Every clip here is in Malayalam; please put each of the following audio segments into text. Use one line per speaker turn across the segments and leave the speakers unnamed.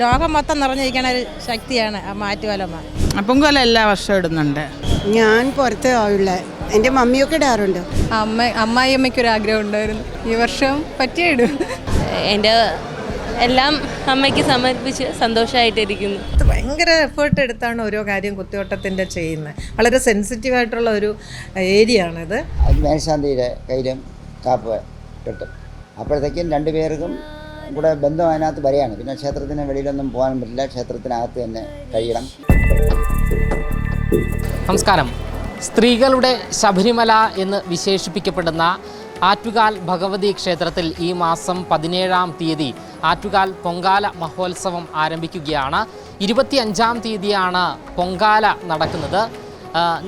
ലോകം മൊത്തം നിറഞ്ഞിരിക്കണ ഒരു ശക്തിയാണ് ആ മാറ്റുവലമ്മ
പൊങ്കാല എല്ലാ വർഷവും ഇടുന്നുണ്ട്.
ഞാൻ പുറത്ത് ആവുള്ള എന്റെ മമ്മിയൊക്കെ ഇടാറുണ്ട്.
അമ്മ അമ്മായിയമ്മയ്ക്കൊരു ആഗ്രഹം ഉണ്ടായിരുന്നു. ഈ വർഷം പറ്റിയിടും
എന്റെ എല്ലാം അമ്മയ്ക്ക് സമർപ്പിച്ച് സന്തോഷമായിട്ടിരിക്കുന്നു
ഇത് ഭയങ്കര എഫേർട്ട് എടുത്താണ് ഓരോ കാര്യം കുത്തിയോട്ടത്തിന്റെ ചെയ്യുന്നത്. വളരെ സെൻസിറ്റീവ് ആയിട്ടുള്ള ഒരു ഏരിയ ആണിത്.
മേൽശാന്തിയുടെ കയ്യിലും കാപ്പ് കിട്ടും അപ്പോഴത്തേക്കും രണ്ടുപേർക്കും കൂടെ ബന്ധം അതിനകത്ത് വരികയാണ് പിന്നെ ക്ഷേത്രത്തിന് വെളിയിലൊന്നും പോകാൻ പറ്റില്ല. ക്ഷേത്രത്തിനകത്ത് തന്നെ കഴിയണം.
നമസ്കാരം. സ്ത്രീകളുടെ ശബരിമല എന്ന് വിശേഷിപ്പിക്കപ്പെടുന്ന ആറ്റുകാൽ ഭഗവതി ക്ഷേത്രത്തിൽ ഈ മാസം പതിനേഴാം തീയതി ആറ്റുകാൽ പൊങ്കാല മഹോത്സവം ആരംഭിക്കുകയാണ്. ഇരുപത്തിയഞ്ചാം തീയതിയാണ് പൊങ്കാല നടക്കുന്നത്.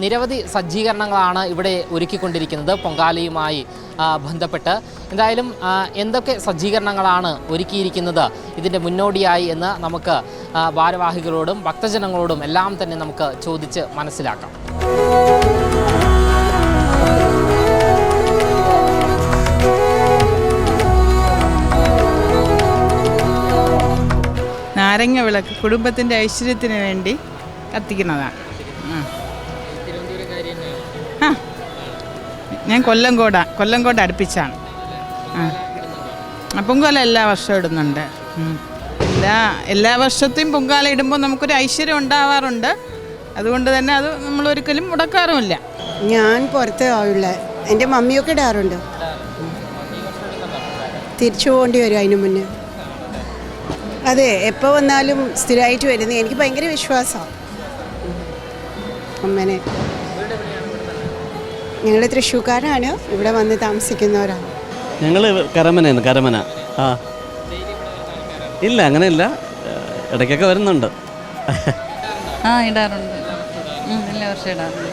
നിരവധി സജ്ജീകരണങ്ങളാണ് ഇവിടെ ഒരുക്കിക്കൊണ്ടിരിക്കുന്നത്. പൊങ്കാലയുമായി ബന്ധപ്പെട്ട്. എന്തായാലും എന്തൊക്കെ സജ്ജീകരണങ്ങളാണ് ഒരുക്കിയിരിക്കുന്നത് ഇതിന്റെ മുന്നോടിയായി എന്ന് നമുക്ക് ഭാരവാഹികളോടും ഭക്തജനങ്ങളോടും എല്ലാം തന്നെ നമുക്ക് ചോദിച്ച് മനസ്സിലാക്കാം.
നാരങ്ങ വിളക്ക് കുടുംബത്തിന്റെ ഐശ്വര്യത്തിന് വേണ്ടി കത്തിക്കുന്നതാണ്. ഞാൻ കൊല്ലം കൊല്ലംകോട കൊല്ലംകോട് അടുപ്പിച്ചാണ്. ആ. ആ, പൊങ്കാല എല്ലാ വർഷവും ഇടുന്നുണ്ട്. എല്ലാ എല്ലാ വർഷത്തെയും പൊങ്കാല ഇടുമ്പോൾ നമുക്കൊരു ഐശ്വര്യം ഉണ്ടാവാറുണ്ട്. അതുകൊണ്ട് തന്നെ അത് നമ്മൾ ഒരിക്കലും മുടക്കാറുമില്ല.
ഞാൻ പുറത്തെ ആവുള്ള എന്റെ മമ്മിയൊക്കെ ഇടാറുണ്ട്. തിരിച്ചു പോകേണ്ടി വരും അതിനു മുന്നേ. അതെ എപ്പോൾ വന്നാലും സ്ഥിരമായിട്ട് വരുന്നത് എനിക്ക് ഭയങ്കര വിശ്വാസമാണ്. അമ്മനെ. ഞങ്ങൾ തൃശ്ശൂർക്കാരാണ് ഇവിടെ വന്ന് താമസിക്കുന്നവരാണ്.
ഞങ്ങൾ കരമനയാണ് കരമന. ആ. ഇല്ല അങ്ങനെയില്ല. ഇടയ്ക്കൊക്കെ വരുന്നുണ്ട്.
ആ ഇടാറുണ്ട്. എല്ലാ വർഷവും ഇടാറുണ്ട്.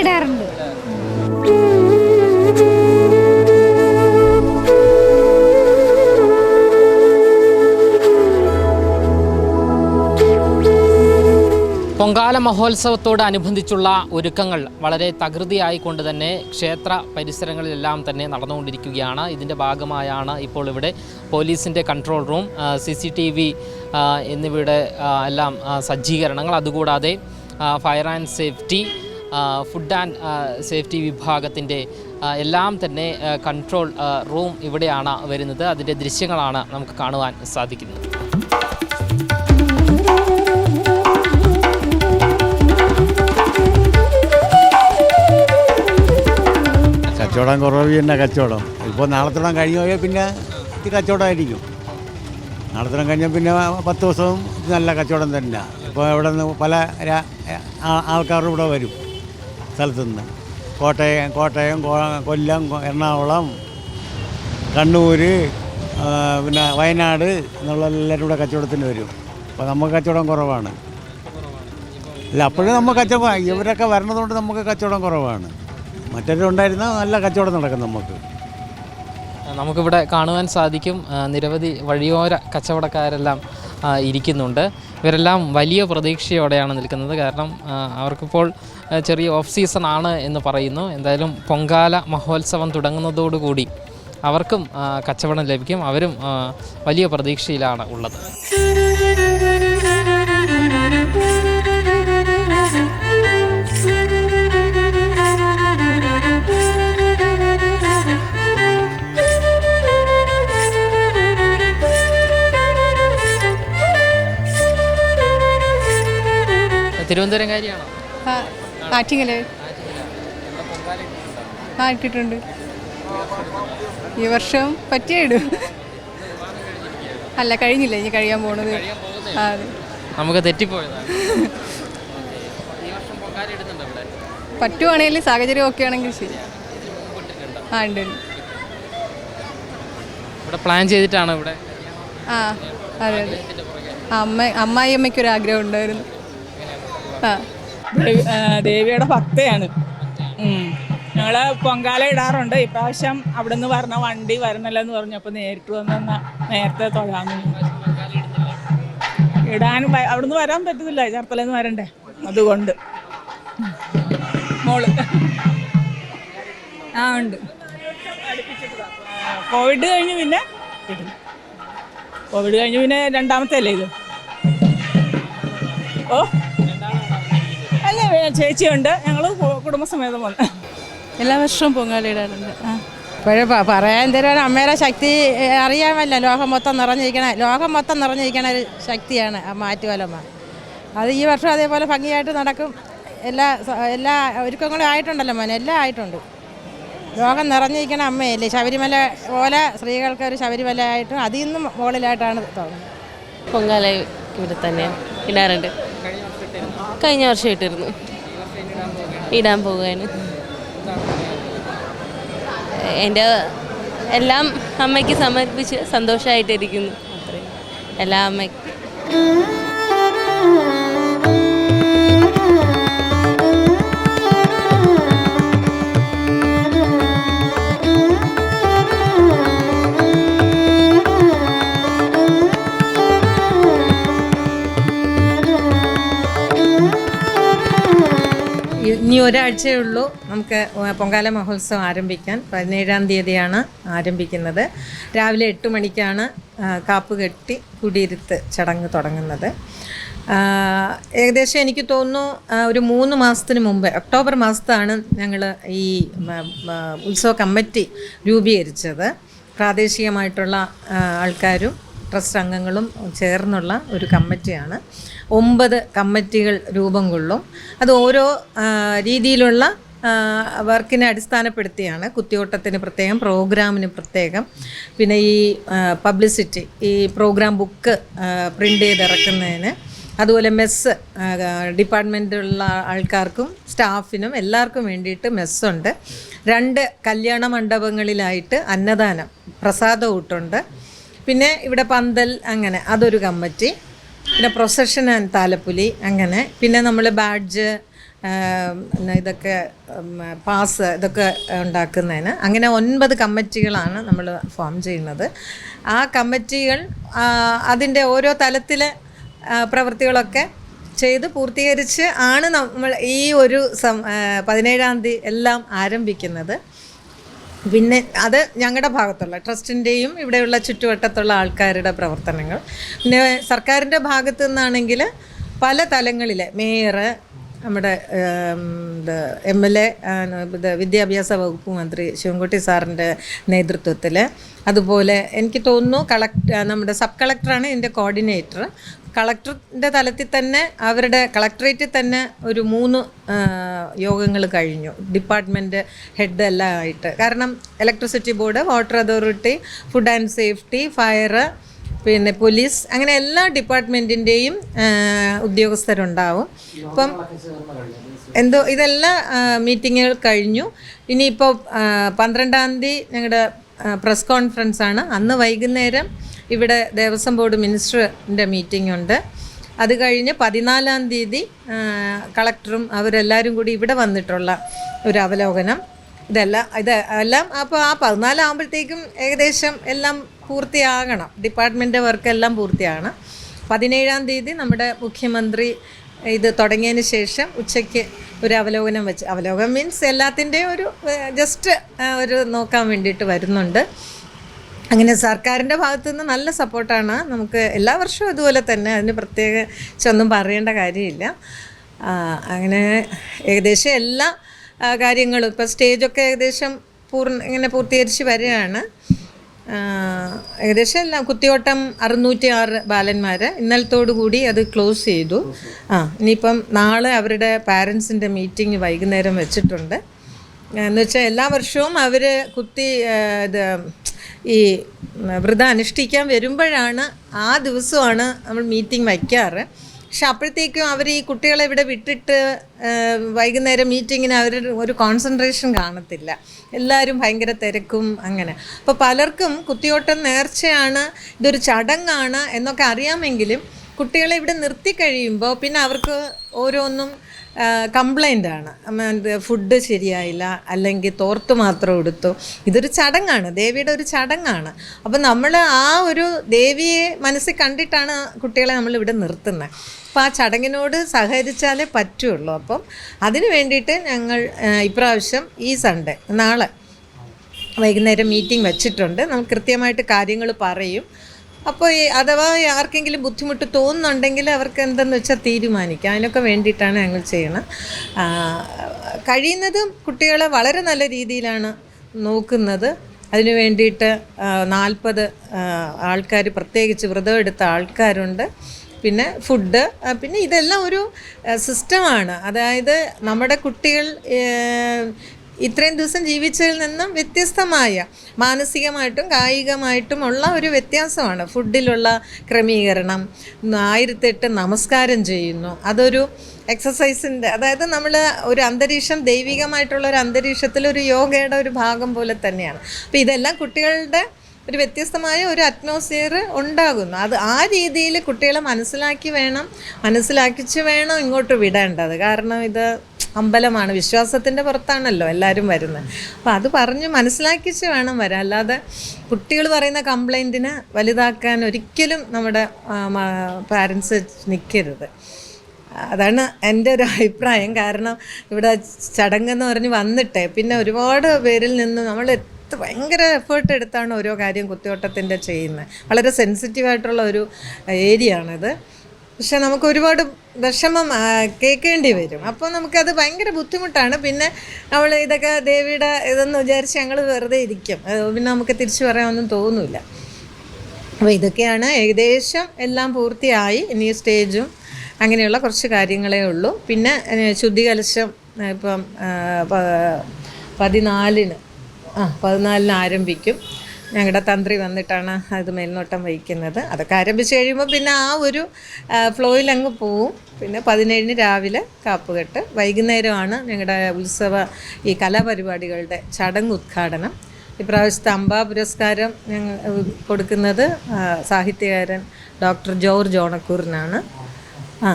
ഇടാറുണ്ട്.
പൊങ്കാല മഹോത്സവത്തോടനുബന്ധിച്ചുള്ള ഒരുക്കങ്ങൾ വളരെ തകൃതിയായിക്കൊണ്ട് തന്നെ ക്ഷേത്ര പരിസരങ്ങളിലെല്ലാം തന്നെ നടന്നുകൊണ്ടിരിക്കുകയാണ്. ഇതിന്റെ ഭാഗമായാണ് ഇപ്പോൾ ഇവിടെ പോലീസിന്റെ control room C C T V എന്നിവയുടെ എല്ലാം സജ്ജീകരണങ്ങൾ. അതുകൂടാതെ fire and safety food and safety വിഭാഗത്തിന്റെ എല്ലാം തന്നെ കൺട്രോൾ റൂം ഇവിടെയാണ് വരുന്നത്. അതിന്റെ ദൃശ്യങ്ങളാണ് നമുക്ക് കാണുവാൻ സാധിക്കുന്നത്.
കച്ചവടം കുറവ് തന്നെ കച്ചവടം. ഇപ്പോൾ നാളത്തോളം കഴിഞ്ഞു പോയാൽ പിന്നെ ഇത് കച്ചവടമായിരിക്കും. നാളത്തോളം കഴിഞ്ഞാൽ പിന്നെ പത്ത് ദിവസവും നല്ല കച്ചവടം തന്നെ. ഇപ്പോൾ ഇവിടെ നിന്ന് പല ആൾക്കാരും ഇവിടെ വരും സ്ഥലത്തു നിന്ന് കോട്ടയം കോട്ടയം കൊല്ലം എറണാകുളം കണ്ണൂർ പിന്നെ വയനാട് എന്നുള്ള എല്ലാവരും ഇവിടെ കച്ചവടത്തിന് വരും. അപ്പോൾ നമുക്ക് കച്ചവടം കുറവാണ്. അല്ല അപ്പോഴും നമുക്ക് കച്ചവടം ഇവരൊക്കെ വരണതുകൊണ്ട് നമുക്ക് കച്ചവടം കുറവാണ്. മറ്റവരുണ്ടായിരുന്ന നല്ല കച്ചവടം നടക്കും നമുക്ക്.
നമുക്കിവിടെ കാണുവാൻ സാധിക്കും നിരവധി വഴിയോര കച്ചവടക്കാരെല്ലാം ഇരിക്കുന്നുണ്ട്. ഇവരെല്ലാം വലിയ പ്രതീക്ഷയോടെയാണ് നിൽക്കുന്നത്. കാരണം അവർക്കിപ്പോൾ ചെറിയ ഓഫ് സീസൺ ആണ് എന്ന് പറയുന്നു. എന്തായാലും പൊങ്കാല മഹോത്സവം തുടങ്ങുന്നതോടുകൂടി അവർക്കും കച്ചവടം ലഭിക്കും. അവരും വലിയ പ്രതീക്ഷയിലാണ് ഉള്ളത്. തിരുവനന്തപുരംകാരിയാണോ
ആ ആറ്റിങ്ങൽ. ആ ഇട്ടിട്ടുണ്ട്. ഈ വർഷം പറ്റിയിടും അല്ല കഴിഞ്ഞില്ല? ഇനി കഴിയാൻ പോണത്. അതെ.
നമുക്ക് തെറ്റിപ്പോയതാണ്.
പറ്റുവാണെങ്കിൽ സാഹചര്യം ഒക്കെ ആണെങ്കിൽ ശരി. ആ ഉണ്ട്
ഇവിടെ പ്ലാൻ ചെയ്തിട്ടാണ് ഇവിടെ?
ആ അതെ അതെ. അമ്മ അമ്മായിയമ്മയ്ക്കൊരു ആഗ്രഹം ഉണ്ടായിരുന്നു.
ദേവിയുടെ ഭക്തയാണ്. ഞങ്ങൾ പൊങ്കാല ഇടാറുണ്ട്. ഇപ്രാവശ്യം അവിടെ നിന്ന് പറഞ്ഞ വണ്ടി വരുന്നില്ലെന്ന് പറഞ്ഞപ്പോൾ നേരിട്ട് വന്ന നേരത്തെ തൊഴാന്ന്. ഇടാൻ അവിടെ നിന്ന് വരാൻ പറ്റത്തില്ല. ചേർത്തലയിൽ നിന്ന് വരണ്ടേ? അതുകൊണ്ട്. മോൾ. ആ ഉണ്ട്. കോവിഡ് കഴിഞ്ഞ് പിന്നെ കോവിഡ് കഴിഞ്ഞ് പിന്നെ രണ്ടാമത്തെ അല്ലേ ഇത്? ഓ. ചേച്ചിയുണ്ട്. ഞങ്ങൾ കുടുംബസമേതം വന്ന്.
എല്ലാ വർഷവും പൊങ്കാലയിടാറുണ്ട്. ആ. ഇപ്പോഴും പറയാൻ തരുവാണ് അമ്മയുടെ ശക്തി അറിയാമല്ല. ലോകം മൊത്തം നിറഞ്ഞിരിക്കണ ലോകം മൊത്തം നിറഞ്ഞിരിക്കണ ഒരു ശക്തിയാണ് ആ മാറ്റുവലമ്മ അത് ഈ വർഷം അതേപോലെ ഭംഗിയായിട്ട് നടക്കും. എല്ലാ എല്ലാ ഒരുക്കങ്ങളും ആയിട്ടുണ്ടല്ലോ മോനെ. എല്ലാം ആയിട്ടുണ്ട്. ലോകം നിറഞ്ഞിരിക്കണ അമ്മയല്ലേ? ശബരിമല പോലെ സ്ത്രീകൾക്ക് ഒരു ശബരിമല ആയിട്ടും അതിൽ നിന്നും മുകളിലായിട്ടാണ് തോന്നുന്നത്.
പൊങ്കാല ഇവിടെ തന്നെയാണ് ഇടാറുണ്ട്. കഴിഞ്ഞ വർഷം ഇട്ടിരുന്നു ഇടാൻ പോവുകയാണ്. എന്റെ എല്ലാം അമ്മയ്ക്ക് സമർപ്പിച്ച് സന്തോഷമായിട്ടിരിക്കുന്നു അത്രയും എല്ലാ അമ്മയ്ക്കും.
ഇനി ഒരാഴ്ചയേ ഉള്ളൂ. നമുക്ക് പൊങ്കാല മഹോത്സവം ആരംഭിക്കാൻ. പതിനേഴാം തീയതിയാണ് ആരംഭിക്കുന്നത്. രാവിലെ എട്ട് മണിക്കാണ് കാപ്പ് കെട്ടി കുടിയിരുത്ത് ചടങ്ങ് തുടങ്ങുന്നത്. ഏകദേശം എനിക്ക് തോന്നുന്നു ഒരു മൂന്ന് മാസത്തിന് മുമ്പ് ഒക്ടോബർ മാസത്താണ് ഞങ്ങൾ ഈ ഉത്സവ കമ്മിറ്റി രൂപീകരിച്ചത്. പ്രാദേശികമായിട്ടുള്ള ആൾക്കാരും ട്രസ്റ്റ് അംഗങ്ങളും ചേർന്നുള്ള ഒരു കമ്മിറ്റിയാണ്. ഒമ്പത് കമ്മിറ്റികൾ രൂപം കൊള്ളും. അത് ഓരോ രീതിയിലുള്ള വർക്കിനെ അടിസ്ഥാനപ്പെടുത്തിയാണ് കുത്തിയോട്ടത്തിന് പ്രത്യേകം പ്രോഗ്രാമിന് പ്രത്യേകം. പിന്നെ ഈ പബ്ലിസിറ്റി ഈ പ്രോഗ്രാം ബുക്ക് പ്രിന്റ് ചെയ്തിറക്കുന്നതിന്. അതുപോലെ മെസ്സ് ഡിപ്പാർട്ട്മെന്റിലുള്ള ആൾക്കാർക്കും സ്റ്റാഫിനും എല്ലാവർക്കും വേണ്ടിയിട്ട് മെസ്സുണ്ട്. രണ്ട് കല്യാണ മണ്ഡപങ്ങളിലായിട്ട് അന്നദാനം പ്രസാദ ഊട്ടുണ്ട്. പിന്നെ ഇവിടെ പന്തൽ അങ്ങനെ അതൊരു കമ്മിറ്റി. പിന്നെ പ്രൊസഷൻ ആൻഡ് താലപ്പൊലി അങ്ങനെ. പിന്നെ നമ്മൾ ബാഡ്ജ് ഇതൊക്കെ പാസ് ഇതൊക്കെ ഉണ്ടാക്കുന്നതിന്. അങ്ങനെ ഒൻപത് കമ്മിറ്റികളാണ് നമ്മൾ ഫോം ചെയ്യുന്നത്. ആ കമ്മിറ്റികൾ അതിന്റെ ഓരോ തലത്തിലെ പ്രവൃത്തികളൊക്കെ ചെയ്ത് പൂർത്തീകരിച്ച് ആണ് നമ്മൾ ഈ ഒരു സം പതിനേഴാം തീയതി എല്ലാം ആരംഭിക്കുന്നത്. പിന്നെ അത് ഞങ്ങളുടെ ഭാഗത്തുള്ള ട്രസ്റ്റിന്റെയും ഇവിടെയുള്ള ചുറ്റുവട്ടത്തുള്ള ആൾക്കാരുടെ പ്രവർത്തനങ്ങൾ. പിന്നെ സർക്കാരിന്റെ ഭാഗത്തു നിന്നാണെങ്കിൽ പല തലങ്ങളിലെ മേയർ നമ്മുടെ എം എൽ എ വിദ്യാഭ്യാസ വകുപ്പ് മന്ത്രി ശിവൻകുട്ടി സാറിന്റെ നേതൃത്വത്തിൽ അതുപോലെ എനിക്ക് തോന്നുന്നു കളക്ട് നമ്മുടെ സബ് കളക്ടറാണ് ഇതിന്റെ കോർഡിനേറ്റർ. കളക്ടറിന്റെ തലത്തിൽ തന്നെ അവരുടെ കളക്ടറേറ്റിൽ തന്നെ ഒരു മൂന്ന് യോഗങ്ങൾ കഴിഞ്ഞു. ഡിപ്പാർട്ട്മെന്റ് ഹെഡ് എല്ലാം ആയിട്ട്. കാരണം electricity board water authority food and safety fire പിന്നെ പോലീസ് അങ്ങനെ എല്ലാ ഡിപ്പാർട്ട്മെന്റിന്റെയും ഉദ്യോഗസ്ഥരുണ്ടാവും. ഇപ്പം എന്തോ ഇതെല്ലാ മീറ്റിങ്ങുകൾ കഴിഞ്ഞു. ഇനിയിപ്പോൾ പന്ത്രണ്ടാം തീയതി ഞങ്ങളുടെ പ്രസ് കോൺഫറൻസ് ആണ്. അന്ന് വൈകുന്നേരം ഇവിടെ ദേവസ്വം ബോർഡ് മിനിസ്റ്ററിന്റെ മീറ്റിംഗ് ഉണ്ട്. അത് കഴിഞ്ഞ് പതിനാലാം തീയതി കളക്ടറും അവരെല്ലാവരും കൂടി ഇവിടെ വന്നിട്ടുള്ള ഒരു അവലോകനം. ഇതെല്ലാം ഇത് എല്ലാം അപ്പോൾ ആ പതിനാലാകുമ്പോഴത്തേക്കും ഏകദേശം എല്ലാം പൂർത്തിയാകണം. ഡിപ്പാർട്ട്മെന്റ് വർക്കെല്ലാം പൂർത്തിയാകണം പതിനേഴാം തീയതി നമ്മുടെ മുഖ്യമന്ത്രി ഇത് തുടങ്ങിയതിന് ശേഷം ഉച്ചയ്ക്ക് ഒരു അവലോകനം വെച്ച് അവലോകനം മീൻസ് എല്ലാത്തിന്റെയും ഒരു ജസ്റ്റ് ഒരു നോക്കാൻ വേണ്ടിയിട്ട് വരുന്നുണ്ട്. അങ്ങനെ സർക്കാരിന്റെ ഭാഗത്തുനിന്ന് നല്ല സപ്പോർട്ടാണ്. നമുക്ക് എല്ലാ വർഷവും അതുപോലെ തന്നെ അതിന് പ്രത്യേകിച്ചൊന്നും പറയേണ്ട കാര്യമില്ല. അങ്ങനെ ഏകദേശം എല്ലാ കാര്യങ്ങളും ഇപ്പോൾ സ്റ്റേജൊക്കെ ഏകദേശം പൂർണ ഇങ്ങനെ പൂർത്തീകരിച്ച് വരികയാണ്. ഏകദേശം എല്ലാം കുത്തിയോട്ടം അറുന്നൂറ്റി ആറ് ബാലന്മാർ ഇന്നലത്തോടു കൂടി അത് ക്ലോസ് ചെയ്തു. ആ ഇനിയിപ്പം നാളെ അവരുടെ പാരൻസിന്റെ മീറ്റിംഗ് വൈകുന്നേരം വെച്ചിട്ടുണ്ട്. എന്ന് വെച്ചാൽ എല്ലാ വർഷവും അവർ കുത്തി ഇത് ഈ വ്രതം അനുഷ്ഠിക്കാൻ വരുമ്പോഴാണ് ആ ദിവസമാണ് നമ്മൾ മീറ്റിംഗ് വയ്ക്കാറ്. പക്ഷെ അപ്പോഴത്തേക്കും അവർ ഈ കുട്ടികളെ ഇവിടെ വിട്ടിട്ട് വൈകുന്നേരം മീറ്റിങ്ങിന് അവർ ഒരു കോൺസെൻട്രേഷൻ കാണത്തില്ല. എല്ലാവരും ഭയങ്കര തിരക്കും അങ്ങനെ. അപ്പോൾ പലർക്കും കുത്തിയോട്ടം നേർച്ചയാണ് ഇതൊരു ചടങ്ങാണ് എന്നൊക്കെ അറിയാമെങ്കിലും കുട്ടികളെ ഇവിടെ നിർത്തി കഴിയുമ്പോൾ പിന്നെ അവർക്ക് ഓരോന്നും കംപ്ലൈന്റ് ആണ്. ഫുഡ് ശരിയായില്ല അല്ലെങ്കിൽ തോർത്ത് മാത്രം എടുത്തു ഇതൊരു ചടങ്ങാണ്. ദേവിയുടെ ഒരു ചടങ്ങാണ്. അപ്പം നമ്മൾ ആ ഒരു ദേവിയെ മനസ്സിൽ കണ്ടിട്ടാണ് കുട്ടികളെ നമ്മൾ ഇവിടെ നിർത്തുന്നത് അപ്പോൾ ആ ചടങ്ങിനോട് സഹകരിച്ചാലേ പറ്റുള്ളൂ. അപ്പം അതിന് വേണ്ടിയിട്ട് ഞങ്ങൾ ഇപ്രാവശ്യം ഈ സൺഡേ നാളെ വൈകുന്നേരം മീറ്റിംഗ് വെച്ചിട്ടുണ്ട്. നമുക്ക് കൃത്യമായിട്ട് കാര്യങ്ങൾ പറയും. അപ്പോൾ ഈ അഥവാ ആർക്കെങ്കിലും ബുദ്ധിമുട്ട് തോന്നുന്നുണ്ടെങ്കിൽ അവർക്ക് എന്തെന്ന് വെച്ചാൽ തീരുമാനിക്കാം. അതിനൊക്കെ വേണ്ടിയിട്ടാണ് ഞങ്ങൾ ചെയ്യണം. കഴിയുന്നതും കുട്ടികളെ വളരെ നല്ല രീതിയിലാണ് നോക്കുന്നത്. അതിനു വേണ്ടിയിട്ട് നാൽപ്പത് ആൾക്കാർ പ്രത്യേകിച്ച് വ്രതം എടുത്ത ആൾക്കാരുണ്ട്. പിന്നെ ഫുഡ് പിന്നെ ഇതെല്ലാം ഒരു സിസ്റ്റമാണ്. അതായത് നമ്മുടെ കുട്ടികൾ ഇത്രയും ദിവസം ജീവിച്ചതിൽ നിന്നും വ്യത്യസ്തമായ മാനസികമായിട്ടും കായികമായിട്ടും ഉള്ള ഒരു വ്യത്യാസമാണ്. ഫുഡിലുള്ള ക്രമീകരണം ആയിരത്തെട്ട് നമസ്കാരം ചെയ്യുന്നു. അതൊരു എക്സസൈസിന്റെ അതായത് നമ്മൾ ഒരു അന്തരീക്ഷം ദൈവികമായിട്ടുള്ള ഒരു അന്തരീക്ഷത്തിൽ ഒരു യോഗയുടെ ഒരു ഭാഗം പോലെ തന്നെയാണ്. അപ്പോൾ ഇതെല്ലാം കുട്ടികളുടെ ഒരു വ്യത്യസ്തമായ ഒരു അറ്റ്മോസ്ഫിയർ ഉണ്ടാകുന്നു. അത് ആ രീതിയിൽ കുട്ടികളെ മനസ്സിലാക്കി വേണം മനസ്സിലാക്കിച്ച് വേണം ഇങ്ങോട്ട് വിടേണ്ടത്. കാരണം ഇത് അമ്പലമാണ്. വിശ്വാസത്തിന്റെ പുറത്താണല്ലോ എല്ലാവരും വരുന്നത്. അപ്പോൾ അത് പറഞ്ഞ് മനസ്സിലാക്കിച്ച് വേണം വരാൻ. അല്ലാതെ കുട്ടികൾ പറയുന്ന കംപ്ലൈന്റിനെ വലുതാക്കാൻ ഒരിക്കലും നമ്മുടെ പാരൻസ് നിൽക്കരുത് അതാണ് എന്റെ ഒരു അഭിപ്രായം. കാരണം ഇവിടെ ചടങ്ങെന്ന് പറഞ്ഞ് വന്നിട്ടേ പിന്നെ ഒരുപാട് പേരിൽ നിന്ന് നമ്മൾ എത്ര ഭയങ്കര എഫേർട്ട് എടുത്താണ് ഓരോ കാര്യം കുത്തിയോട്ടത്തിന്റെ ചെയ്യുന്നത്. വളരെ സെൻസിറ്റീവായിട്ടുള്ള ഒരു ഏരിയ ആണിത് പക്ഷെ നമുക്ക് ഒരുപാട് വിഷമം കേൾക്കേണ്ടി വരും. അപ്പോൾ നമുക്കത് ഭയങ്കര ബുദ്ധിമുട്ടാണ്. പിന്നെ നമ്മൾ ഇതൊക്കെ ദേവിയുടെ ഇതെന്ന് വിചാരിച്ച് ഞങ്ങൾ വെറുതെ ഇരിക്കും. പിന്നെ നമുക്ക് തിരിച്ചു പറയാനൊന്നും തോന്നില്ല അപ്പോൾ ഇതൊക്കെയാണ് ഏകദേശം എല്ലാം പൂർത്തിയായി. ഇനി സ്റ്റേജും അങ്ങനെയുള്ള കുറച്ച് കാര്യങ്ങളേ ഉള്ളൂ. പിന്നെ ശുദ്ധി ഏഹ്, ഇപ്പം പതിനാലിന് ആ പതിനാലിന് ആരംഭിക്കും. ഞങ്ങളുടെ തന്ത്രി വന്നിട്ടാണ് അത് മേൽനോട്ടം വഹിക്കുന്നത്. അതൊക്കെ ആരംഭിച്ച് കഴിയുമ്പോൾ പിന്നെ ആ ഒരു ഫ്ലോയിൽ അങ്ങ് പോവും. പിന്നെ പതിനേഴിന് രാവിലെ കാപ്പുകെട്ട് വൈകുന്നേരമാണ് ഞങ്ങളുടെ ഉത്സവ ഈ കലാപരിപാടികളുടെ ചടങ്ങ് ഉദ്ഘാടനം. ഇപ്രാവശ്യത്തെ അമ്പാ പുരസ്കാരം ഞങ്ങൾ കൊടുക്കുന്നത് സാഹിത്യകാരൻ ഡോക്ടർ ജോർജ് ഓണക്കൂറിനാണ്. ആ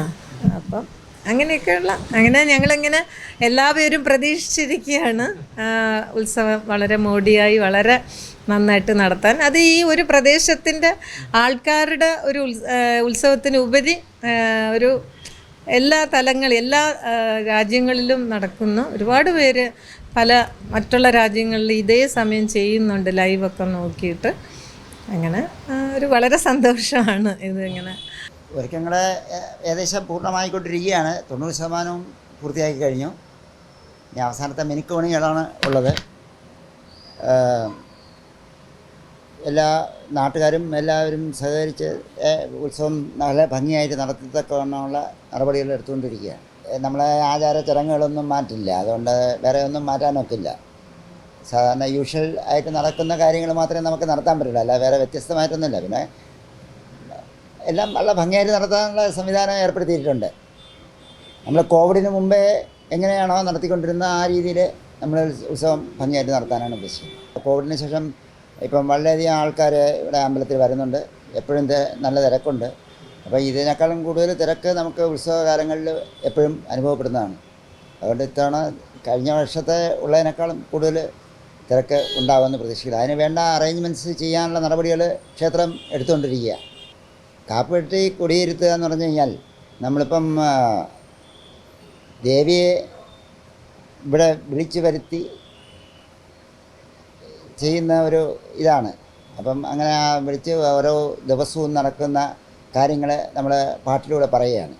അപ്പം അങ്ങനെയൊക്കെയുള്ള അങ്ങനെ ഞങ്ങളിങ്ങനെ എല്ലാവരും പ്രതീക്ഷിച്ചിരിക്കുകയാണ്. ഉത്സവം വളരെ മോടിയായി വളരെ നന്നായിട്ട് നടത്താൻ. അത് ഈ ഒരു പ്രദേശത്തിന്റെ ആൾക്കാരുടെ ഒരു ഉത്സവത്തിന് ഉപരി ഒരു എല്ലാ തലങ്ങളിൽ എല്ലാ രാജ്യങ്ങളിലും നടക്കുന്നു ഒരുപാട് പേര് പല മറ്റുള്ള രാജ്യങ്ങളിൽ ഇതേ സമയം ചെയ്യുന്നുണ്ട് ലൈവൊക്കെ നോക്കിയിട്ട്. അങ്ങനെ ഒരു വളരെ സന്തോഷമാണ് ഇത് ഇങ്ങനെ
ഒരുക്കങ്ങൾ ഏകദേശം പൂർണമായിക്കൊണ്ടിരിക്കുകയാണ്. തൊണ്ണൂറ് ശതമാനവും പൂർത്തിയാക്കി കഴിഞ്ഞു. ഇനി അവസാനത്തെ മിനുക്കോണികളാണ് ഉള്ളത്. എല്ലാ നാട്ടുകാരും എല്ലാവരും സഹകരിച്ച് ഉത്സവം നല്ല ഭംഗിയായിട്ട് നടത്തത്തക്കവണ്ണമുള്ള നടപടികൾ എടുത്തുകൊണ്ടിരിക്കുകയാണ്. നമ്മളെ ആചാര ചടങ്ങുകളൊന്നും മാറ്റില്ല. അതുകൊണ്ട് വേറെ ഒന്നും മാറ്റാനൊക്കില്ല. സാധാരണ യൂഷ്വൽ ആയിട്ട് നടക്കുന്ന കാര്യങ്ങൾ മാത്രമേ നമുക്ക് നടത്താൻ പറ്റുള്ളൂ. അല്ല വേറെ വ്യത്യസ്തമായിട്ടൊന്നുമില്ല. പിന്നെ എല്ലാം നല്ല ഭംഗിയായിട്ട് നടത്താനുള്ള സംവിധാനം ഏർപ്പെടുത്തിയിട്ടുണ്ട്. നമ്മൾ കോവിഡിന് മുമ്പേ എങ്ങനെയാണോ നടത്തിക്കൊണ്ടിരുന്ന ആ രീതിയിൽ നമ്മൾ ഉത്സവം ഭംഗിയായിട്ട് നടത്താനാണ് ഉദ്ദേശിക്കുന്നത്. കോവിഡിന് ശേഷം ഇപ്പം വളരെയധികം ആൾക്കാർ ഇവിടെ അമ്പലത്തിൽ വരുന്നുണ്ട്. എപ്പോഴും നല്ല തിരക്കുണ്ട്. അപ്പോൾ ഇതിനേക്കാളും കൂടുതൽ തിരക്ക് നമുക്ക് ഉത്സവകാലങ്ങളിൽ എപ്പോഴും അനുഭവപ്പെടുന്നതാണ്. അതുകൊണ്ട് ഇത്തവണ കഴിഞ്ഞ വർഷത്തെ ഉള്ളതിനേക്കാളും കൂടുതൽ തിരക്ക് ഉണ്ടാകുമെന്ന് പ്രതീക്ഷിക്കുന്നു. അതിന് വേണ്ട അറേഞ്ച്മെന്റ്സ് ചെയ്യാനുള്ള നടപടികൾ ക്ഷേത്രം എടുത്തുകൊണ്ടിരിക്കുക കാപ്പുകെട്ടി കുടിയിരുത്തുക എന്ന് പറഞ്ഞു കഴിഞ്ഞാൽ നമ്മളിപ്പം ദേവിയെ ഇവിടെ വിളിച്ചു വരുത്തി ചെയ്യുന്ന ഒരു ഇതാണ്. അപ്പം അങ്ങനെ വിളിച്ച് ഓരോ ദിവസവും നടക്കുന്ന കാര്യങ്ങൾ നമ്മൾ പാട്ടിലൂടെ പറയുകയാണ്.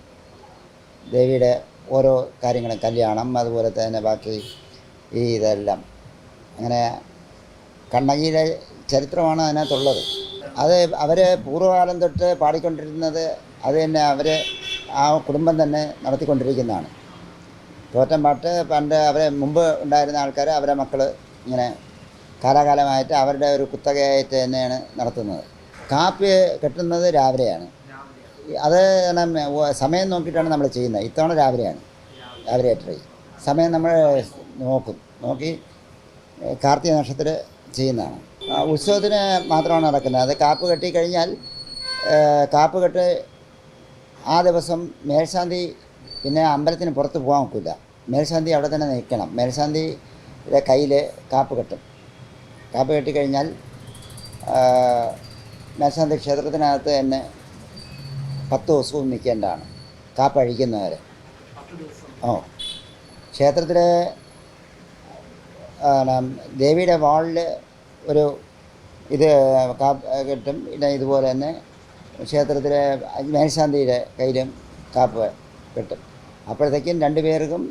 ദേവിയുടെ ഓരോ കാര്യങ്ങളും കല്യാണം അതുപോലെ തന്നെ ബാക്കി ഈ ഇതെല്ലാം. അങ്ങനെ കണ്ണകിയിലെ ചരിത്രമാണ് അതിനകത്തുള്ളത്. അത് അവർ പൂർവകാലം തൊട്ട് പാടിക്കൊണ്ടിരുന്നത് അത് തന്നെ അവർ ആ കുടുംബം തന്നെ നടത്തിക്കൊണ്ടിരിക്കുന്നതാണ്. തോറ്റം പാട്ട് പണ്ട് അവരെ മുമ്പ് ഉണ്ടായിരുന്ന ആൾക്കാർ അവരെ മക്കൾ ഇങ്ങനെ കാലാകാലമായിട്ട് അവരുടെ ഒരു കുത്തകയായിട്ട് തന്നെയാണ് നടത്തുന്നത്. കാപ്പി കെട്ടുന്നത് രാവിലെയാണ്. അത് സമയം നോക്കിയിട്ടാണ് നമ്മൾ ചെയ്യുന്നത്. ഇത്തവണ രാവിലെയാണ്. രാവിലെ എട്ടര. സമയം നമ്മൾ നോക്കും. നോക്കി കാർത്തിക നക്ഷത്രത്തിൽ ചെയ്യുന്നതാണ്. ഉത്സവത്തിന് മാത്രമാണ് നടക്കുന്നത്. അത് കാപ്പ് കെട്ടി കഴിഞ്ഞാൽ കാപ്പ് കെട്ട് ആ ദിവസം മേൽശാന്തി പിന്നെ അമ്പലത്തിന് പുറത്ത് പോകാൻ ഒക്കില്ല. മേൽശാന്തി അവിടെ തന്നെ നിൽക്കണം. മേൽശാന്തിയുടെ കയ്യിൽ കാപ്പ് കെട്ടും. കാപ്പ് കെട്ടിക്കഴിഞ്ഞാൽ മേൽശാന്തി ക്ഷേത്രത്തിനകത്ത് തന്നെ പത്ത് ദിവസവും നിൽക്കേണ്ടതാണ്. കാപ്പ് അഴിക്കുന്നവരെ. ഓ. ക്ഷേത്രത്തിലെ ദേവിയുടെ വാളിൽ ഒരു ഇത് കിട്ടും. പിന്നെ ഇതുപോലെ തന്നെ ക്ഷേത്രത്തിലെ മേൽശാന്തിയുടെ കയ്യിലും കാപ്പ് കിട്ടും. അപ്പോഴത്തേക്കും രണ്ടു പേർക്കും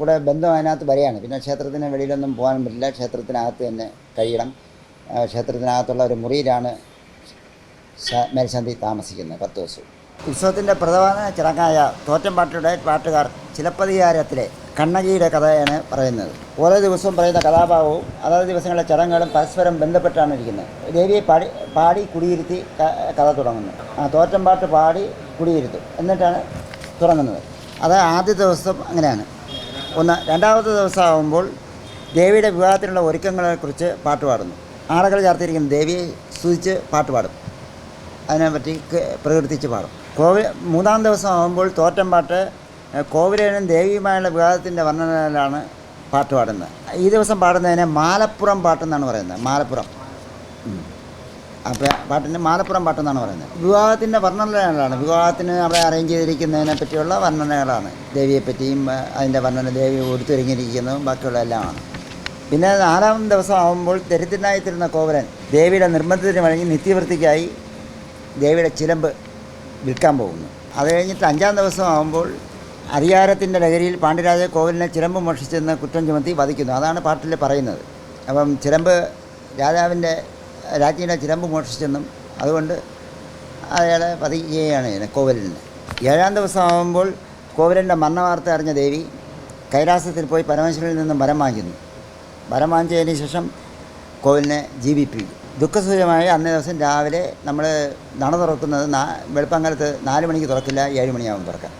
കൂടെ ബന്ധം അതിനകത്ത് വരെയാണ്. പിന്നെ ക്ഷേത്രത്തിന് വെളിയിലൊന്നും പോകാൻ പറ്റില്ല. ക്ഷേത്രത്തിനകത്ത് തന്നെ കഴിയണം. ക്ഷേത്രത്തിനകത്തുള്ള ഒരു മുറിയിലാണ് മേൽശാന്തി താമസിക്കുന്നത് പത്ത് ദിവസവും ഉത്സവത്തിന്റെ പ്രധാന ചടങ്ങായ തോറ്റമ്പാട്ടിയുടെ പാട്ടുകാർ ചിലപ്പതികാരത്തിലെ കണ്ണകിയുടെ കഥയാണ് പറയുന്നത്. ഓരോ ദിവസവും പറയുന്ന കഥാഭാവവും അതാത് ദിവസങ്ങളിലെ ചടങ്ങുകളും പരസ്പരം ബന്ധപ്പെട്ടാണ് ഇരിക്കുന്നത്. ദേവിയെ പാടി പാടി കുടിയിരുത്തി കഥ തുടങ്ങുന്നു. ആ തോറ്റം പാട്ട് പാടി കുടിയിരുത്തും. എന്നിട്ടാണ് തുടങ്ങുന്നത്. അത് ആദ്യ ദിവസം അങ്ങനെയാണ്. ഒന്ന് രണ്ടാമത്തെ ദിവസം ആകുമ്പോൾ ദേവിയുടെ വിവാഹത്തിനുള്ള ഒരുക്കങ്ങളെക്കുറിച്ച് പാട്ട് പാടുന്നു. ആളുകൾ ചേർത്തിരിക്കുന്ന ദേവിയെ സ്തുതിച്ച് പാട്ട് പാടും. അതിനെപ്പറ്റി പ്രകീർത്തിച്ച് പാടും. കോവിൽ മൂന്നാം ദിവസം ആകുമ്പോൾ തോറ്റംപാട്ട് ഏഹ്, കോവിലനും ദേവിയുമായുള്ള വിവാഹത്തിന്റെ വർണനയിലാണ് പാട്ട് പാടുന്നത്. ഈ ദിവസം പാടുന്നതിനെ മാലപ്പുറം പാട്ടെന്നാണ് പറയുന്നത്. മാലപ്പുറം. അപ്പോൾ പാട്ടിന് മാലപ്പുറം പാട്ടെന്നാണ് പറയുന്നത്. വിവാഹത്തിന്റെ വർണനകളാണ്. വിവാഹത്തിന് അവിടെ അറേഞ്ച് ചെയ്തിരിക്കുന്നതിനെ പറ്റിയുള്ള വർണനകളാണ്. ദേവിയെപ്പറ്റിയും അതിന്റെ വർണന ദേവി ഉടുത്തൊരുങ്ങിയിരിക്കുന്നതും ബാക്കിയുള്ള എല്ലാമാണ്. പിന്നെ നാലാം ദിവസം ആകുമ്പോൾ ദരിദ്രനായിത്തീരുന്ന കോവലൻ ദേവിയുടെ നിർബന്ധത്തിന് വഴങ്ങി നിത്യവൃത്തിക്കായി ദേവിയുടെ ചിലമ്പ് വിൽക്കാൻ പോകുന്നു. അത് കഴിഞ്ഞിട്ട് അഞ്ചാം ദിവസം ആകുമ്പോൾ അധികാരത്തിന്റെ ലഹരിയിൽ പാണ്ഡ്യരാജ കോവിലിനെ ചിലമ്പ് മോഷിച്ചെന്ന് കുറ്റം ചുമത്തി വധിക്കുന്നു. അതാണ് പാട്ടിൽ പറയുന്നത്. അപ്പം ചിലമ്പ് രാജാവിന്റെ രാജ്ഞിയുടെ ചിലമ്പ് മോഷിച്ചെന്നും അതുകൊണ്ട് അയാളെ വധിക്കുകയാണ് കോവലിനെ. ഏഴാം ദിവസം ആകുമ്പോൾ കോവലിന്റെ മരണവാർത്ത അറിഞ്ഞ ദേവി കൈലാസത്തിൽ പോയി പരമേശ്വരനിൽ നിന്നും വരം വാങ്ങിക്കുന്നു. വരം വാങ്ങിച്ചതിന് ശേഷം കോവിലിനെ ജീവിപ്പിക്കും. ദുഃഖസൂചമായ അന്നേ ദിവസം രാവിലെ നമ്മൾ നട തുറക്കുന്നത് നാ വെളുപ്പങ്കാലത്ത് നാല് മണിക്ക് തുറക്കില്ല ഏഴ് മണിയാകും തുറക്കാൻ.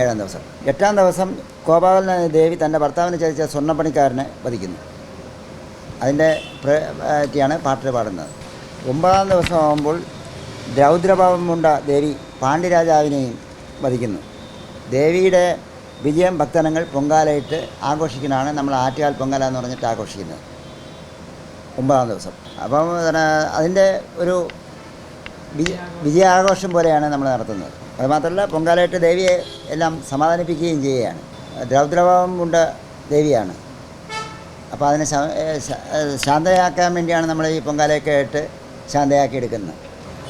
ഏഴാം ദിവസം. എട്ടാം ദിവസം കോപാവലന ദേവി തന്റെ ഭർത്താവിനെ ചതിച്ച സ്വർണപ്പണിക്കാരനെ വധിക്കുന്നു. അതിന്റെ പറ്റിയാണ് പാട്ട് പാടുന്നത്. ഒമ്പതാം ദിവസം ആകുമ്പോൾ കൊണ്ട ദേവി പാണ്ഡ്യരാജാവിനെയും വധിക്കുന്നു. ദേവിയുടെ വിജയം ഭക്തനങ്ങൾ പൊങ്കാലയിട്ട് ആഘോഷിക്കുന്നതാണ് നമ്മൾ ആറ്റുകാൽ പൊങ്കാല എന്ന് പറഞ്ഞിട്ട് ആഘോഷിക്കുന്നത്. ഒമ്പതാം ദിവസം. അപ്പം അതിന്റെ ഒരു വിജയ വിജയാഘോഷം പോലെയാണ് നമ്മൾ നടത്തുന്നത്. അത് മാത്രമല്ല പൊങ്കാലയിട്ട് ദേവിയെ എല്ലാം സമാധാനിപ്പിക്കുകയും ചെയ്യുകയാണ്. ദ്രൗദ്രവം കൊണ്ട് ദേവിയാണ്. അപ്പോൾ അതിനെ ശാന്തയാക്കാൻ വേണ്ടിയാണ് നമ്മൾ ഈ പൊങ്കാലയൊക്കെ ഇട്ട് ശാന്തയാക്കി എടുക്കുന്നത്.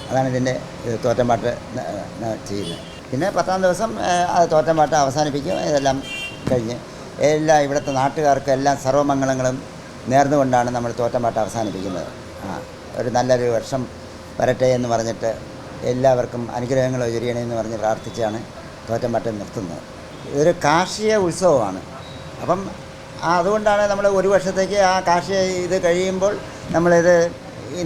അതാണ് ഇതിന്റെ ഇത് തോറ്റംപാട്ട് ചെയ്യുന്നത്. പിന്നെ പത്താം ദിവസം അത് തോറ്റംപാട്ട് അവസാനിപ്പിക്കും. ഇതെല്ലാം കഴിഞ്ഞ് എല്ലാ ഇവിടുത്തെ നാട്ടുകാർക്കും എല്ലാം സർവമംഗളങ്ങളും നേർന്നുകൊണ്ടാണ് നമ്മൾ തോറ്റംപാട്ട് അവസാനിപ്പിക്കുന്നത്. ആ ഒരു നല്ലൊരു വർഷം വരട്ടെ എന്ന് പറഞ്ഞിട്ട് എല്ലാവർക്കും അനുഗ്രഹങ്ങൾ എന്ന് പറഞ്ഞ് പ്രാർത്ഥിച്ചാണ് തോറ്റം തോറ്റംപാട്ട് നിർത്തുന്നത്. ഇതൊരു കാർഷിക ഉത്സവമാണ്. അപ്പം അതുകൊണ്ടാണ് നമ്മൾ ഒരു വർഷത്തേക്ക് ആ കാർഷിക ഇത് കഴിയുമ്പോൾ നമ്മളിത്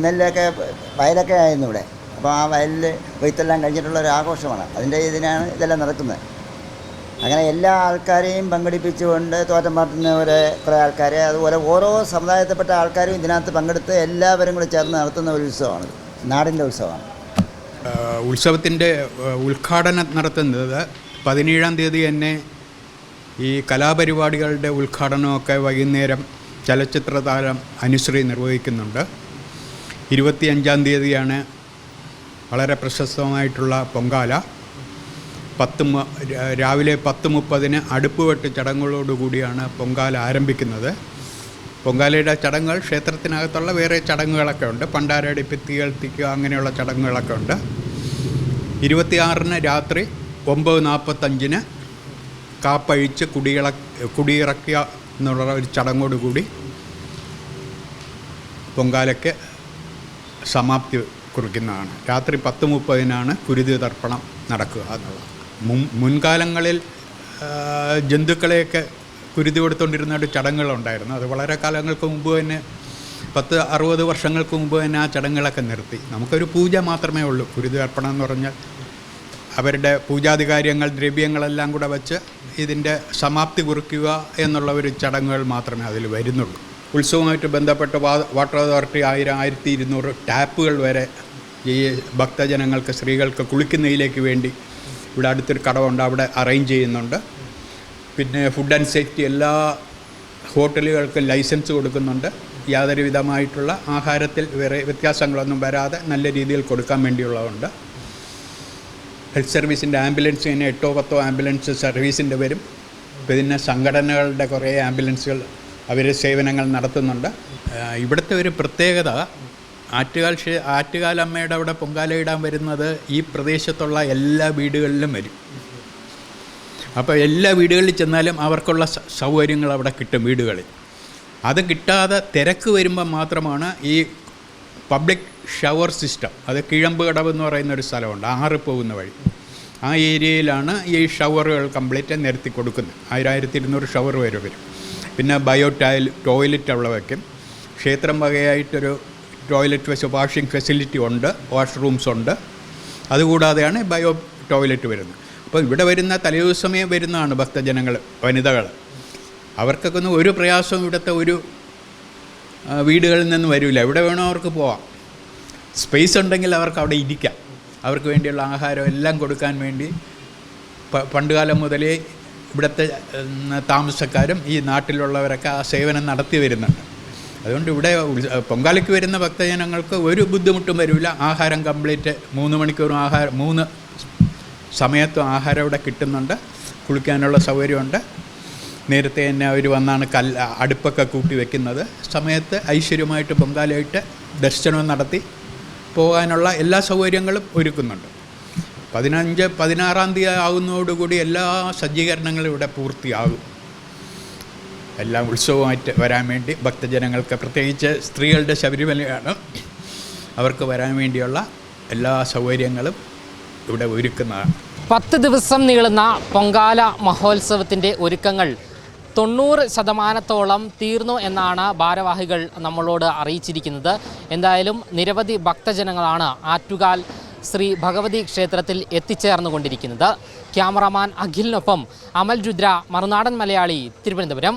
നെല്ലൊക്കെ വയലൊക്കെ ആയിരുന്നു ഇവിടെ. അപ്പോൾ ആ വയലിൽ കൊയ്ത്തെല്ലാം കഴിഞ്ഞിട്ടുള്ള ഒരു ആഘോഷമാണ്. അതിന്റെ ഇതിനാണ് ഇതെല്ലാം നടക്കുന്നത്. അങ്ങനെ എല്ലാ ആൾക്കാരെയും പങ്കെടുപ്പിച്ചുകൊണ്ട് തോറ്റം പാട്ടുന്നവരെ കുറേ ആൾക്കാരെ അതുപോലെ ഓരോ സമുദായത്തിൽപ്പെട്ട ആൾക്കാരും ഇതിനകത്ത് പങ്കെടുത്ത് എല്ലാവരും കൂടി ചേർന്ന് നടത്തുന്ന ഒരു ഉത്സവമാണ്. നാടിന്റെ ഉത്സവമാണ്.
ഉത്സവത്തിന്റെ ഉദ്ഘാടനം നടത്തുന്നത് പതിനേഴാം തീയതി തന്നെ ഈ കലാപരിപാടികളുടെ ഉദ്ഘാടനമൊക്കെ വൈകുന്നേരം ചലച്ചിത്ര താരം അനുശ്രീ നിർവഹിക്കുന്നുണ്ട്. ഇരുപത്തിയഞ്ചാം തീയതിയാണ് വളരെ പ്രശസ്തമായിട്ടുള്ള പൊങ്കാല. പത്ത് രാവിലെ പത്ത് മുപ്പതിന് അടുപ്പുവെട്ട് ചടങ്ങുകളോടുകൂടിയാണ് പൊങ്കാല ആരംഭിക്കുന്നത്. പൊങ്കാലയുടെ ചടങ്ങുകൾ ക്ഷേത്രത്തിനകത്തുള്ള വേറെ ചടങ്ങുകളൊക്കെ ഉണ്ട്. പണ്ടാരയുടെ പിത്തി കേൾത്തിക്കുക അങ്ങനെയുള്ള ചടങ്ങുകളൊക്കെ ഉണ്ട്. ഇരുപത്തിയാറിന് രാത്രി ഒമ്പത് നാൽപ്പത്തഞ്ചിന് കാപ്പഴിച്ച് കുടിയിള കുടിയിറക്കുക എന്നുള്ള ഒരു ചടങ്ങോടുകൂടി പൊങ്കാലയ്ക്ക് സമാപ്തി കുറിക്കുന്നതാണ്. രാത്രി പത്ത് മുപ്പതിനാണ് കുരുതി തർപ്പണം നടക്കുക എന്നുള്ളത്. മുൻ മുൻകാലങ്ങളിൽ ജന്തുക്കളെയൊക്കെ കുരുതി കൊടുത്തുകൊണ്ടിരുന്ന ഒരു ചടങ്ങുകളുണ്ടായിരുന്നു. അത് വളരെ കാലങ്ങൾക്ക് മുമ്പ് തന്നെ പത്ത് അറുപത് വർഷങ്ങൾക്ക് മുമ്പ് തന്നെ ആ ചടങ്ങുകളൊക്കെ നിർത്തി. നമുക്കൊരു പൂജ മാത്രമേ ഉള്ളൂ. കുരുതി അർപ്പണം എന്ന് പറഞ്ഞാൽ അവരുടെ പൂജാതി കാര്യങ്ങൾ ദ്രവ്യങ്ങളെല്ലാം കൂടെ വെച്ച് ഇതിന്റെ സമാപ്തി കുറിക്കുക എന്നുള്ള ഒരു ചടങ്ങുകൾ മാത്രമേ അതിൽ വരുന്നുള്ളൂ. ഉത്സവമായിട്ട് ബന്ധപ്പെട്ട് വാട്ടർ അതോറിറ്റി ആയിരം ആയിരത്തി ഇരുന്നൂറ് ടാപ്പുകൾ വരെ ഈ ഭക്തജനങ്ങൾക്ക് സ്ത്രീകൾക്ക് കുളിക്കുന്നതിലേക്ക് വേണ്ടി ഇവിടെ അടുത്തൊരു കടവുണ്ട്. അവിടെ അറേഞ്ച് ചെയ്യുന്നുണ്ട്. പിന്നെ ഫുഡ് ആൻഡ് സേഫ്റ്റി എല്ലാ ഹോട്ടലുകൾക്കും ലൈസൻസ് കൊടുക്കുന്നുണ്ട്. യാതൊരു വിധമായിട്ടുള്ള ആഹാരത്തിൽ വേറെ വ്യത്യാസങ്ങളൊന്നും വരാതെ നല്ല രീതിയിൽ കൊടുക്കാൻ വേണ്ടിയുള്ളതുണ്ട്. ഹെൽത്ത് സർവീസിന്റെ ആംബുലൻസ് തന്നെ എട്ടോ പത്തോ ആംബുലൻസ് സർവീസിന്റെ വരും. പിന്നെ സംഘടനകളുടെ കുറേ ആംബുലൻസുകൾ അവർ സേവനങ്ങൾ നടത്തുന്നുണ്ട്. ഇവിടുത്തെ ഒരു പ്രത്യേകത ആറ്റുകാൽ ആറ്റുകാലമ്മയുടെ അവിടെ പൊങ്കാലയിടാൻ വരുന്നത് ഈ പ്രദേശത്തുള്ള എല്ലാ വീടുകളിലും വരും. അപ്പോൾ എല്ലാ വീടുകളിൽ ചെന്നാലും അവർക്കുള്ള സൗകര്യങ്ങൾ അവിടെ കിട്ടും വീടുകളിൽ. അത് കിട്ടാതെ തിരക്ക് വരുമ്പോൾ മാത്രമാണ് ഈ പബ്ലിക് ഷവർ സിസ്റ്റം. അത് കിഴമ്പ് കടവ് എന്ന് പറയുന്ന ഒരു സ്ഥലമുണ്ട് ആറ് പോകുന്ന വഴി. ആ ഏരിയയിലാണ് ഈ ഷവറുകൾ കംപ്ലീറ്റ് നിരത്തി കൊടുക്കുന്നത്. ആയിരത്തി ഇരുന്നൂറ് ഷവർ വരെ വരും പിന്നെ ബയോ ടോയ്ലറ്റ് അവിടെ വയ്ക്കും ക്ഷേത്രം വകയായിട്ടൊരു ടോയ്ലറ്റ് വെച്ച് വാഷിംഗ് ഫെസിലിറ്റി ഉണ്ട് വാഷ്റൂംസ് ഉണ്ട്. അതുകൂടാതെയാണ് ബയോ ടോയ്ലറ്റ് വരുന്നത്. അപ്പോൾ ഇവിടെ വരുന്ന തലേദിവസമേ വരുന്നതാണ് ഭക്തജനങ്ങൾ വനിതകൾ. അവർക്കൊക്കെ ഒന്നും ഒരു പ്രയാസവും ഇവിടുത്തെ ഒരു വീടുകളിൽ നിന്ന് വരില്ല. എവിടെ വേണോ അവർക്ക് പോവാം. സ്പേസ് ഉണ്ടെങ്കിൽ അവർക്ക് അവിടെ ഇരിക്കാം. അവർക്ക് വേണ്ടിയുള്ള ആഹാരം എല്ലാം കൊടുക്കാൻ വേണ്ടി പണ്ടുകാലം മുതലേ ഇവിടുത്തെ താമസക്കാരും ഈ നാട്ടിലുള്ളവരൊക്കെ ആ സേവനം നടത്തി വരുന്നുണ്ട്. അതുകൊണ്ട് ഇവിടെ പൊങ്കാലയ്ക്ക് വരുന്ന ഭക്തജനങ്ങൾക്ക് ഒരു ബുദ്ധിമുട്ടും വരില്ല. ആഹാരം കംപ്ലീറ്റ് മൂന്ന് മണിക്കൂറും ആഹാരം മൂന്ന് സമയത്തും ആഹാരം ഇവിടെ കിട്ടുന്നുണ്ട് കുളിക്കാനുള്ള സൗകര്യമുണ്ട്. നേരത്തെ തന്നെ അവർ വന്നാണ് കല്ല് അടുപ്പൊക്കെ കൂട്ടി വെക്കുന്നത്. സമയത്ത് ഐശ്വര്യമായിട്ട് പൊങ്കാലയിട്ട് ദർശനവും നടത്തി പോകാനുള്ള എല്ലാ സൗകര്യങ്ങളും ഒരുക്കുന്നുണ്ട്. പതിനഞ്ച് പതിനാറാം തീയതി ആകുന്നതോടുകൂടി എല്ലാ സജ്ജീകരണങ്ങളും ഇവിടെ പൂർത്തിയാകും. എല്ലാം ഉത്സവമായിട്ട് വരാൻ വേണ്ടി ഭക്തജനങ്ങൾക്ക് പ്രത്യേകിച്ച് സ്ത്രീകളുടെ ശബരിമലയാണ് അവർക്ക് വരാൻ വേണ്ടിയുള്ള എല്ലാ സൗകര്യങ്ങളും ഇവിടെ ഒരുക്കുന്നതാണ്
പത്ത് ദിവസം നീളുന്ന പൊങ്കാല മഹോത്സവത്തിന്റെ ഒരുക്കങ്ങൾ തൊണ്ണൂറ് ശതമാനത്തോളം തീർന്നു എന്നാണ് ഭാരവാഹികൾ നമ്മളോട് അറിയിച്ചിരിക്കുന്നത്. എന്തായാലും നിരവധി ഭക്തജനങ്ങളാണ് ആറ്റുകാൽ ശ്രീ ഭഗവതി ക്ഷേത്രത്തിൽ എത്തിച്ചേർന്നുകൊണ്ടിരിക്കുന്നത്. ക്യാമറാമാൻ അഖിലിനൊപ്പം അമൽ രുദ്ര മറുനാടൻ മലയാളി തിരുവനന്തപുരം.